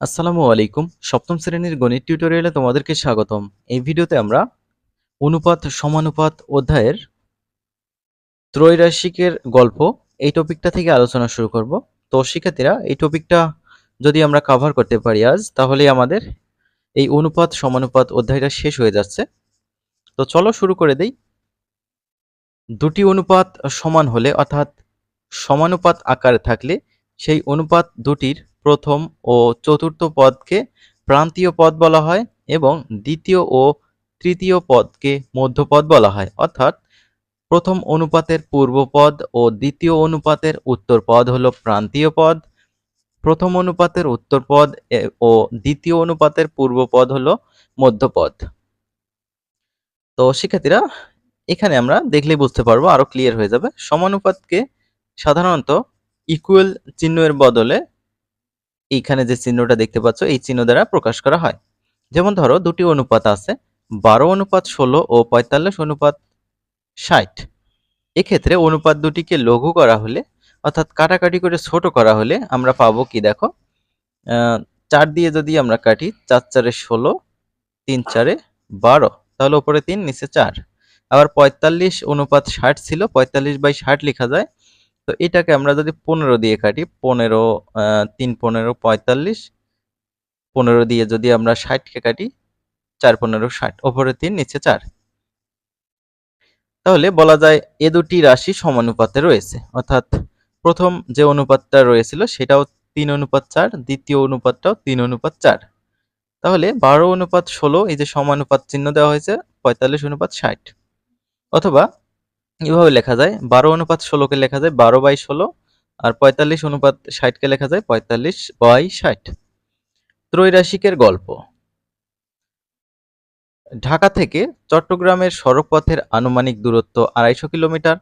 আসসালামু আলাইকুম। সপ্তম শ্রেণির গণিত টিউটোরিয়ালে তোমাদেরকে স্বাগতম। এই ভিডিওতে আমরা অনুপাত সমানুপাত অধ্যায়ের ত্রৈরাশিকের গল্প এই টপিকটা থেকে আলোচনা শুরু করব। তো শিক্ষার্থীরা, এই টপিকটা যদি আমরা কাভার করতে পারি আজ তাহলে আমাদের এই অনুপাত সমানুপাত অধ্যায়টা শেষ হয়ে যাচ্ছে। তো চলো শুরু করে দেই। দুটি অনুপাত সমান হলে, অর্থাৎ সমানুপাত আকারে থাকলে, সেই অনুপাত দুটির প্রথম ও চতুর্থ পদকে প্রান্তীয় পদ বলা হয় এবং দ্বিতীয় ও তৃতীয় পদকে মধ্যপদ বলা হয়। অর্থাৎ প্রথম অনুপাতের পূর্বপদ ও দ্বিতীয় অনুপাতের উত্তর পদ হলো প্রান্তীয় পদ। প্রথম অনুপাতের উত্তর পদ ও দ্বিতীয় অনুপাতের পূর্বপদ হলো মধ্যপদ। তো শিক্ষার্থীরা, এখানে আমরা দেখলেই বুঝতে পারব, আরও ক্লিয়ার হয়ে যাবে। সমানুপাতকে সাধারণত ইকুয়াল চিহ্নের বদলে এইখানে যে চিহ্নটা দেখতে পাচ্ছ, এই চিহ্ন দ্বারা প্রকাশ করা হয়। যেমন ধরো, দুটি অনুপাত আছে, বারো অনুপাত ষোলো ও পঁয়তাল্লিশ অনুপাত ষাট। এক্ষেত্রে অনুপাত দুটিকে লঘু করা হলে, অর্থাৎ কাটাকাটি করে ছোট করা হলে আমরা পাবো কি দেখো? চার দিয়ে যদি আমরা কাটি, চার চারে ষোলো, তিন চারে বারো, তাহলে উপরে তিন, নিচে চার। আবার পঁয়তাল্লিশ অনুপাত ষাট ছিল, পঁয়তাল্লিশ বাই ষাট লেখা যায় তো এটাকে আমরা যদি পনেরো দিয়ে কাটি, পনেরো তিন পনেরো, পঁয়তাল্লিশ, পনেরো দিয়ে যদি আমরা ষাটকে কাটি, চার পনেরো, ষাট, ওপরে তিন, নিচে চার। তাহলে বলা যায় এ দুটি রাশি সমানুপাতে রয়েছে। অর্থাৎ প্রথম যে অনুপাতটা রয়েছিল সেটাও তিন অনুপাত চার, দ্বিতীয় অনুপাতটাও তিন অনুপাত চার। তাহলে বারো অনুপাত ষোলো, এই যে সমানুপাত চিহ্ন দেওয়া হয়েছে, পঁয়তাল্লিশ অনুপাত ষাট। অথবা এভাবে লেখা যায়। বারো অনুপাত ষোলোকে লেখা যায়, বারো বাই ষোলো, আর পঁয়তাল্লিশ অনুপাত ষাটকে লেখা যায়, পঁয়তাল্লিশ বাই ষাট। ত্রৈরাশিকের গল্প। ঢাকা থেকে চট্টগ্রামের সড়কপথের আনুমানিক দূরত্ব আড়াইশো কিলোমিটার।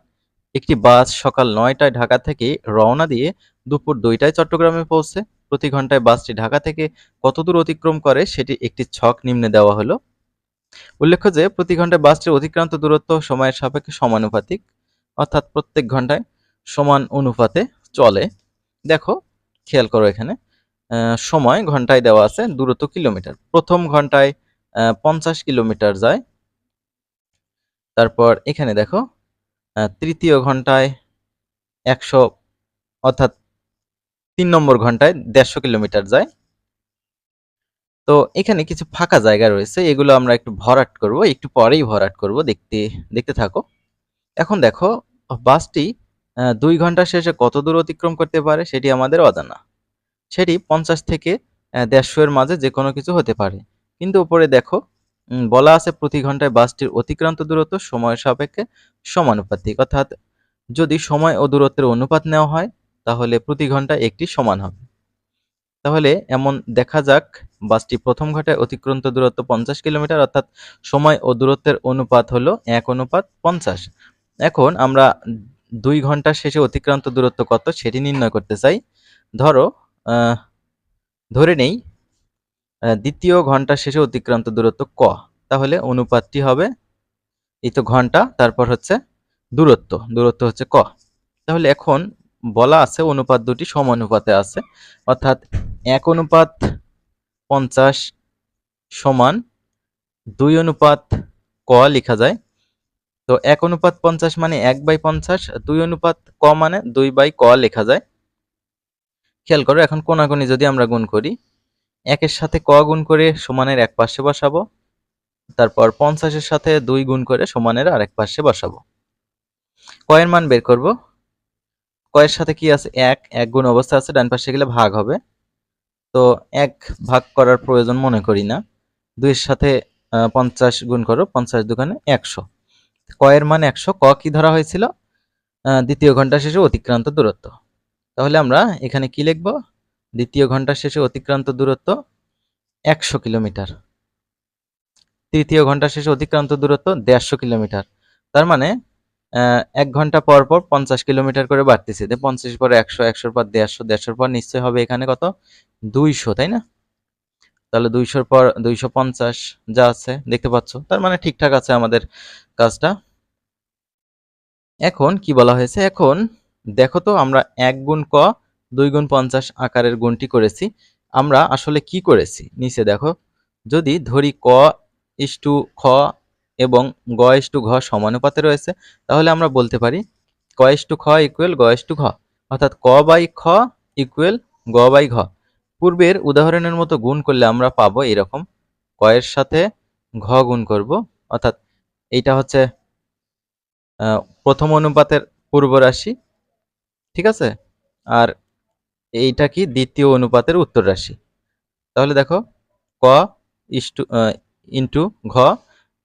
একটি বাস সকাল নয়টায় ঢাকা থেকে রওনা দিয়ে দুপুর দুইটায় চট্টগ্রামে পৌঁছে। প্রতি ঘন্টায় বাসটি ঢাকা থেকে কত দূর অতিক্রম করে সেটি একটি ছক নিম্নে দেওয়া হলো। উল্লেখ্য যে, প্রতি ঘন্টায় বাসটির অতিক্রান্ত দূরত্ব সময়ের সাপেক্ষে সমানুপাতিক, অর্থাৎ প্রত্যেক ঘন্টায় সমান অনুপাতে চলে। দেখো, খেয়াল করো এখানে সময় ঘন্টায় দেওয়া আছে দূরত্ব কিলোমিটার। প্রথম ঘন্টায় পঞ্চাশ কিলোমিটার যায়। তারপর এখানে দেখো তৃতীয় ঘন্টায় একশো, অর্থাৎ তিন নম্বর ঘন্টায় দেড়শো কিলোমিটার যায়। তো এখানে কিছু ফাঁকা জায়গা রয়েছে, এগুলো আমরা একটু ভরাট করব, একটু পরেই ভরাট করব, দেখতে দেখতে থাকো। এখন দেখো, বাসটি দুই ঘণ্টা শেষে কত দূর অতিক্রম করতে পারে সেটি আমাদের অজানা। সেটি পঞ্চাশ থেকে দেড়শো এর মাঝে যে কোনো কিছু হতে পারে। কিন্তু উপরে দেখো বলা আছে প্রতি ঘন্টায় বাসটির অতিক্রান্ত দূরত্ব সময় সাপেক্ষে সমানুপাতিক। অর্থাৎ যদি সময় ও দূরত্বের অনুপাত নেওয়া হয়, তাহলে প্রতি ঘন্টায় একটি সমান হবে। তাহলে এমন দেখা যাক, বাসটি প্রথম ঘন্টায় অতিক্রান্ত দূরত্ব পঞ্চাশ কিলোমিটার, অর্থাৎ সময় ও দূরত্বের অনুপাত হলো এক অনুপাত পঞ্চাশ। এখন আমরা দুই ঘণ্টা শেষে অতিক্রান্ত দূরত্ব কত সেটি নির্ণয় করতে চাই। ধরো ধরে নেই দ্বিতীয় ঘণ্টা শেষে অতিক্রান্ত দূরত্ব ক। তাহলে অনুপাতটি হবে এই তো ঘণ্টা, তারপর হচ্ছে দূরত্ব দূরত্ব হচ্ছে ক। তাহলে এখন বলা আছে অনুপাত দুটি সমানুপাতে আছে, অর্থাৎ এক অনুপাত পঞ্চাশ সমান দুই অনুপাত ক লেখা যায়। তো এক অনুপাত পঞ্চাশ মানে এক বাই পঞ্চাশ, দুই অনুপাত ক মানে দুই বাই ক লেখা যায়। খেয়াল করো, এখন কোনাকুনি যদি আমরা গুণ করি, একের সাথে ক গুণ করে সমানের এক পাশে বসাবো, তারপর পঞ্চাশের সাথে দুই গুণ করে সমানের আরেক পাশে বসাবো। কয়ের মান বের করব। কয়ের সাথে কি আছে? এক এক গুণ অবস্থা আছে, ডান পাশে গেলে ভাগ হবে। তো এক ভাগ করার প্রয়োজন মনে করি না। দুইয়ের সাথে পঞ্চাশ গুণ করো, পঞ্চাশ দোকানে একশো। কয়ের মান একশো, ক কি ধরা হয়েছিল? দ্বিতীয় ঘণ্টা শেষে অতিক্রান্ত দূরত্ব। তাহলে আমরা এখানে কি লিখব? দ্বিতীয় ঘণ্টা শেষে অতিক্রান্ত দূরত্ব একশো কিলোমিটার। তৃতীয় ঘণ্টা শেষে অতিক্রান্ত দূরত্ব দেড়শো কিলোমিটার। তার মানে এক ঘণ্টা পর পর পঞ্চাশ কিলোমিটার করে বাড়তেছে। তো পঞ্চাশ পর একশো, একশোর পর দেড়শো, দেড়শোর পর নিশ্চয় হবে এখানে কত? দুইশো, তাই না? তাহলে দুইশোর পর দুইশো পঞ্চাশ যা আছে, দেখতে পাচ্ছ। তার মানে ঠিকঠাক আছে আমাদের কাজটা। এখন কি বলা হয়েছে? এখন দেখো তো, আমরা এক গুণ ক, দুই গুণ পঞ্চাশ আকারের গুণটি করেছি। আমরা আসলে কি করেছি? নিচে দেখো। যদি ধরি ক ইস টু খ এবং গ ইস টু ঘ সমানুপাতে রয়েছে, তাহলে আমরা বলতে পারি ক ইস টু খ ইকুয়াল গ ইস টু ঘ। অর্থাৎ ক বাই খ ইকুয়াল গ বাই ঘ। পূর্বের উদাহরণের মতো গুণ করলে আমরা পাবো এরকম ক এর সাথে ঘ গুণ করব। অর্থাৎ এইটা হচ্ছে প্রথম অনুপাতের পূর্ব রাশি, ঠিক আছে? আর এইটা কি দ্বিতীয় অনুপাতের উত্তর রাশি। তাহলে দেখো ক ইস্টু ইন্টু ঘ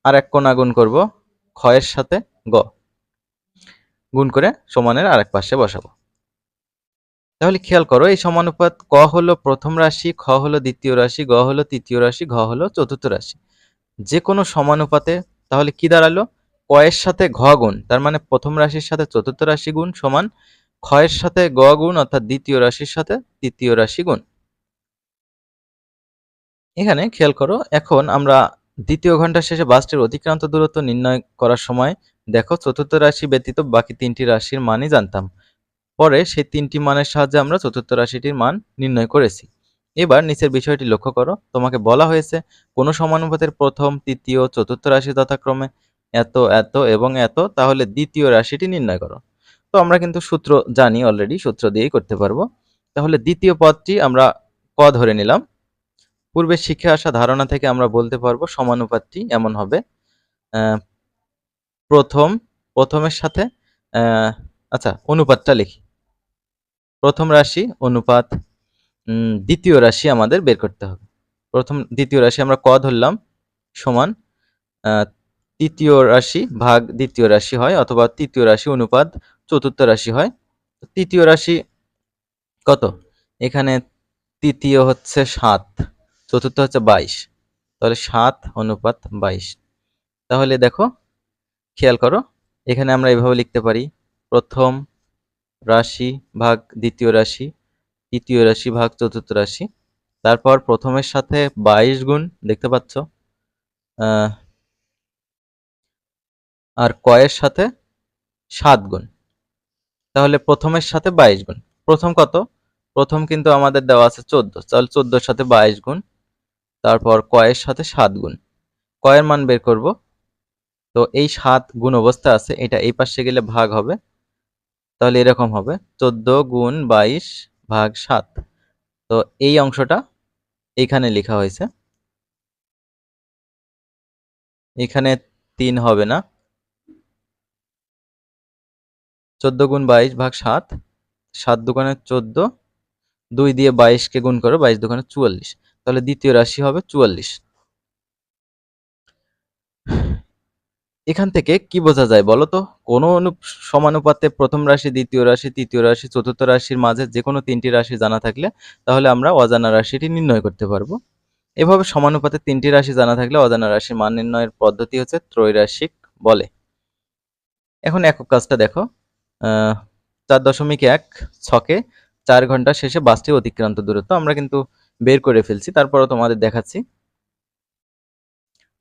আর এক কোণা গুণ করব ক্ষয়ের সাথে গ। গুণ করে সমানের আরেক পাশে বসাবো। তাহলে খেয়াল করো, এই সমানুপাত ক হলো প্রথম রাশি, খ হলো দ্বিতীয় রাশি, গ হলো তৃতীয় রাশি, ঘ হলো চতুর্থ রাশি। যে কোনো সমানুপাতে তাহলে কি দাঁড়াল? ক এর সাথে ঘ গুণ, তার মানে প্রথম রাশির সাথে চতুর্থ রাশি গুণ সমান ক্ষয়ের সাথে গ গুণ, অর্থাৎ দ্বিতীয় রাশির সাথে তৃতীয় রাশি গুণ। এখানে খেয়াল করো, এখন আমরা দ্বিতীয় ঘণ্টা শেষে বাসটির অতিক্রান্ত দূরত্ব নির্ণয় করার সময় দেখো চতুর্থ রাশি ব্যতীত বাকি তিনটি রাশির মানই জানতাম। পরে সেই তিনটি মানের সাহায্যে আমরা চতুর্থ রাশিটির মান নির্ণয় করেছি। এবার নিচের বিষয়টি লক্ষ্য করো। তোমাকে বলা হয়েছে, কোনো সমানুপাতের প্রথম, তৃতীয়, চতুর্থ রাশি যথাক্রমে এত এত এবং এত, তাহলে দ্বিতীয় রাশিটি নির্ণয় করো। তো আমরা কিন্তু সূত্র জানি অলরেডি সূত্র দিয়েই করতে পারব। তাহলে দ্বিতীয় পদটি আমরা ক ধরে নিলাম? পূর্বে শিখে আসা ধারণা থেকে আমরা বলতে পারব সমানুপাতটি এমন হবে। প্রথম, প্রথমের সাথে আচ্ছা অনুপাতটা লিখি। প্রথম রাশি, অনুপাত দ্বিতীয় রাশি আমাদের বের করতে হবে। প্রথম, দ্বিতীয় রাশি আমরা ক ধরলাম, সমান তৃতীয় রাশি ভাগ দ্বিতীয় রাশি হয় অথবা তৃতীয় রাশি অনুপাত চতুর্থ রাশি হয়। তৃতীয় রাশি কত? এখানে তৃতীয় হচ্ছে সাত। চতুর্থ হচ্ছে বাইশ। তাহলে সাত অনুপাত বাইশ। তাহলে দেখো, খেয়াল করো, এখানে আমরা এভাবে লিখতে পারি, প্রথম রাশি ভাগ দ্বিতীয় রাশি, তৃতীয় রাশি ভাগ চতুর্থ রাশি। তারপর প্রথমের সাথে বাইশ গুণ, দেখতে পাচ্ছ? আর কয়ের সাথে সাত গুণ। তাহলে প্রথমের সাথে বাইশ গুণ। প্রথম কত? প্রথম কিন্তু আমাদের দেওয়া আছে চোদ্দ। তাহলে চোদ্দোর সাথে বাইশ গুণ তারপর কয়ের সাথে সাত গুণ। কয়ের মান বের করব। তো এই সাত গুণ অবস্থা আছে, এটা এই পাশে গেলে ভাগ হবে। তাহলে এরকম হবে, চোদ্দ গুণ বাইশ ভাগ সাত। তো এই অংশটা এখানে লেখা হয়েছে। এখানে তিন হবে না। চোদ্দ গুণ বাইশ ভাগ সাত সাত দোকানে চোদ্দ, দুই দিয়ে বাইশকে গুণ করো, বাইশ দোকানে চুয়াল্লিশ। তাহলে দ্বিতীয় রাশি হবে চুয়াল্লিশ। এখান থেকে কি বোঝা যায় বলো তো? কোনো সমানুপাতে প্রথম রাশি, দ্বিতীয় রাশি, তৃতীয় রাশি, চতুর্থ রাশির মাঝে যে কোনো তিনটি রাশি জানা থাকলে তাহলে আমরা অজানা রাশিটি নির্ণয় করতে পারব। এভাবে সমানুপাতে তিনটি রাশি জানা থাকলে অজানা রাশির মান নির্ণয়ের পদ্ধতি হচ্ছে ত্রৈরাশিক বলে। এখন একক কাজটা দেখো। চার দশমিক এক ছকে চার ঘণ্টা শেষে বাসটি অতিক্রান্ত দূরত্ব। আমরা কিন্তু বের করে ফেলছি, তারপরও তোমাদের দেখাচ্ছি।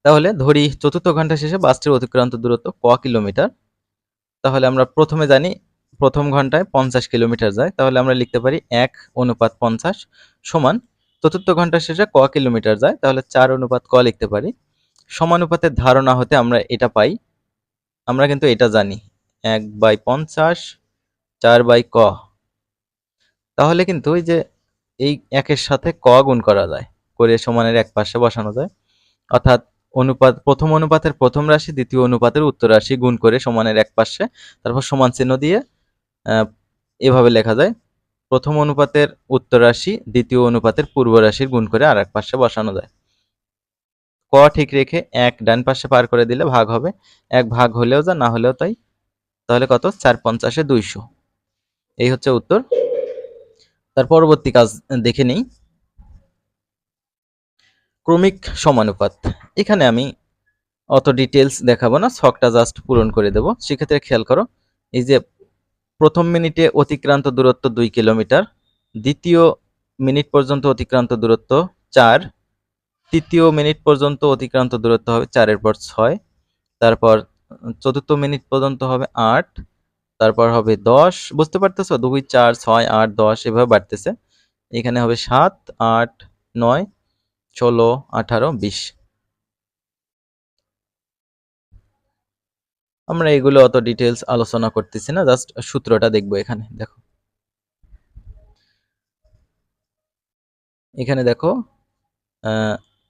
তাহলে ধরি চতুর্থ ঘণ্টা শেষে বাসটির অতিক্রান্ত দূরত্ব ক কিলোমিটার। তাহলে আমরা প্রথমে জানি প্রথম ঘন্টায় পঞ্চাশ কিলোমিটার যায়, তাহলে আমরা লিখতে পারি এক অনুপাত পঞ্চাশ সমান চতুর্থ ঘণ্টা শেষে ক কিলোমিটার যায়, তাহলে চার অনুপাত ক লিখতে পারি। সমানুপাতের ধারণা হতে আমরা এটা পাই, আমরা কিন্তু এটা জানি, এক বাই পঞ্চাশ চার বাই ক। তাহলে কিন্তু ওই যে এই একের সাথে ক গুণ করা যায়। করে সমানের এক পাশে বসানো যায়। অর্থাৎ অনুপাত, প্রথম অনুপাতের প্রথম রাশি, দ্বিতীয় অনুপাতের উত্তর রাশি গুণ করে সমানের এক পাশে, তারপর সমান চিহ্ন দিয়ে এভাবে লেখা যায়। প্রথম অনুপাতের উত্তর রাশি, দ্বিতীয় অনুপাতের পূর্ব রাশির গুণ করে আর এক পাশে বসানো যায়। ক ঠিক রেখে এক ডান পাশে পার করে দিলে ভাগ হবে। এক ভাগ হলেও যা, না হলেও তাই। তাহলে কত? চার পঞ্চাশে দুইশো। এই হচ্ছে উত্তর। তার পরবর্তী কাজ দেখে নেই। ক্রমিক সমানুপাত। এখানে আমি অত ডিটেলস দেখাবো না ছকটা জাস্ট পূরণ করে দেব। সেক্ষেত্রে খেয়াল করো, এই যে প্রথম মিনিটে অতিক্রান্ত দূরত্ব দুই কিলোমিটার, দ্বিতীয় মিনিট পর্যন্ত অতিক্রান্ত দূরত্ব চার, তৃতীয় মিনিট পর্যন্ত অতিক্রান্ত দূরত্ব হবে চারের পর ছয়, তারপর চতুর্থ মিনিট পর্যন্ত হবে আট তারপর হবে দশ, বুঝতে পারতেছো? দুই, চার, ছয়, আট, দশ, এভাবে বাড়তেছে। এখানে হবে সাত, আট, নয়, ষোলো, আঠারো, বিশ। আমরা এগুলো অত ডিটেলস আলোচনা করতেছি না জাস্ট সূত্রটা দেখব এখানে, দেখো। এখানে দেখো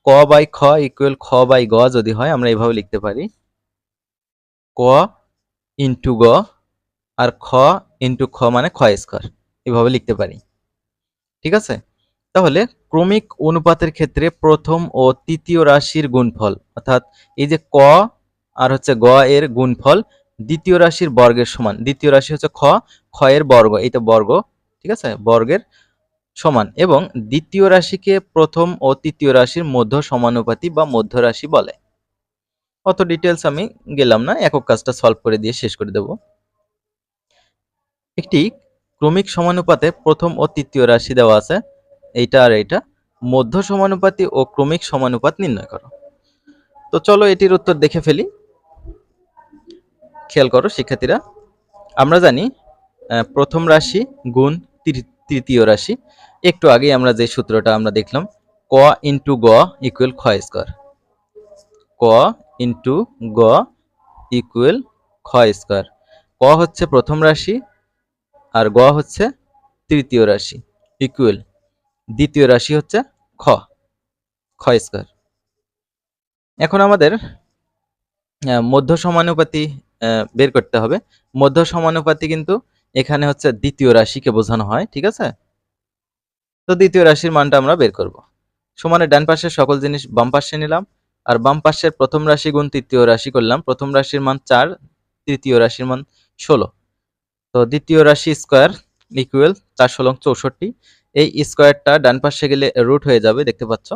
ক বাই খ ইকুয়াল খ বাই গ যদি হয়, আমরা এভাবে লিখতে পারি। ক ইন্টু গ আর খ ইন্টু খ মানে খ স্কোয়ার এভাবে লিখতে পারি। ঠিক আছে? তাহলে ক্রমিক অনুপাতের ক্ষেত্রে প্রথম ও তৃতীয় রাশির গুণফল, অর্থাৎ এই যে ক আর হচ্ছে গ এর গুণফল দ্বিতীয় রাশির বর্গের সমান। দ্বিতীয় রাশি হচ্ছে খ খ এর বর্গ এইটা বর্গ। ঠিক আছে? বর্গের সমান। এবং দ্বিতীয় রাশিকে প্রথম ও তৃতীয় রাশির মধ্য সমানুপাতি বা মধ্য রাশি বলে। অত ডিটেলস আমি গেলাম না, একক কাজটা সলভ করে দিয়ে শেষ করে দেব। একটি ক্রমিক সমানুপাতে প্রথম ও তৃতীয় রাশি দেওয়া আছে। এইটা আর এইটা। মধ্য সমানুপাতি ও ক্রমিক সমানুপাত নির্ণয় করো। তো চলো এটির উত্তর দেখে ফেলি। খেয়াল করো, শিক্ষার্থীরা। আমরা জানি প্রথম রাশি গুণ তৃতীয় রাশি। একটু আগে আমরা যে সূত্রটা আমরা দেখলাম, ক ইন্টু গ ইকুয়াল খ স্কোয়ার ক ইন্টু গ ইকুয়াল খ স্কোয়ার ক হচ্ছে প্রথম রাশি আর গ হচ্ছে তৃতীয় রাশি ইকুয়াল দ্বিতীয় রাশি হচ্ছে খ খ স্কোয়ার এখন আমাদের মধ্য সমানুপাতি বের করতে হবে। মধ্য সমানুপাতি কিন্তু এখানে হচ্ছে দ্বিতীয় রাশিকে বোঝানো হয়, ঠিক আছে? তো দ্বিতীয় রাশির মানটা আমরা বের করব। সমানের ডান পাশের সকল জিনিস বাম পাশে নিলাম, আর বাম পাশের প্রথম রাশি গুণ তৃতীয় রাশি করলাম। প্রথম রাশির মান চার, তৃতীয় রাশির মান ষোলো। তো দ্বিতীয় রাশি স্কোয়ার ইকুয়াল চার ষোলো চৌষট্টি। এই স্কোয়ারটা ডান পাশে গেলে রুট হয়ে যাবে, দেখতে পাচ্ছ?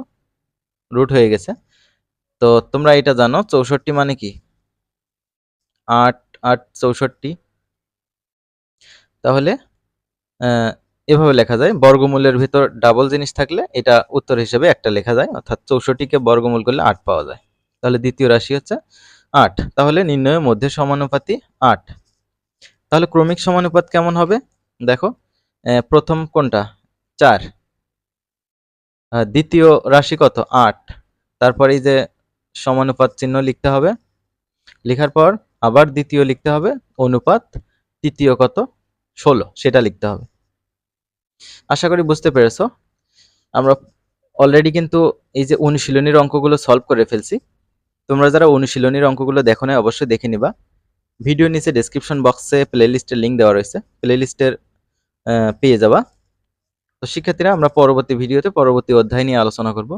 রুট হয়ে গেছে। তো তোমরা এটা জানো, চৌষট্টি মানে কি? আট আট, চৌষট্টি। তাহলে এভাবে লেখা যায়। বর্গমূলের ভিতর ডাবল জিনিস থাকলে এটা উত্তর হিসেবে একটা লেখা যায়, অর্থাৎ চৌষট্টিকে বর্গমূল করলে আট পাওয়া যায়। তাহলে দ্বিতীয় রাশি হচ্ছে আট। তাহলে নির্ণয়ের মধ্যে সমানুপাতি আট। তাহলে ক্রমিক সমানুপাত কেমন হবে? দেখো প্রথম কোনটা? চার। দ্বিতীয় রাশি কত? আট। তারপর এই যে সমানুপাত চিহ্ন লিখতে হবে, লেখার পর আবার দ্বিতীয় লিখতে হবে, অনুপাত তৃতীয় কত? ষোলো, সেটা লিখতে হবে। আশা করি বুঝতে পেরেছ। আমরা অলরেডি কিন্তু এই যে অনুশীলনীর অঙ্কগুলো সলভ করে ফেলছি। তোমরা যারা অনুশীলনীর অঙ্কগুলো দেখো না অবশ্যই দেখে নিবা। ভিডিও নিচে ডেসক্রিপশন বক্সে প্লেলিস্টের লিঙ্ক দেওয়া রয়েছে। প্লেলিস্টের পেয়ে যাবা। তো শিক্ষার্থীরা, আমরা পরবর্তী ভিডিওতে পরবর্তী অধ্যায় নিয়ে আলোচনা করব।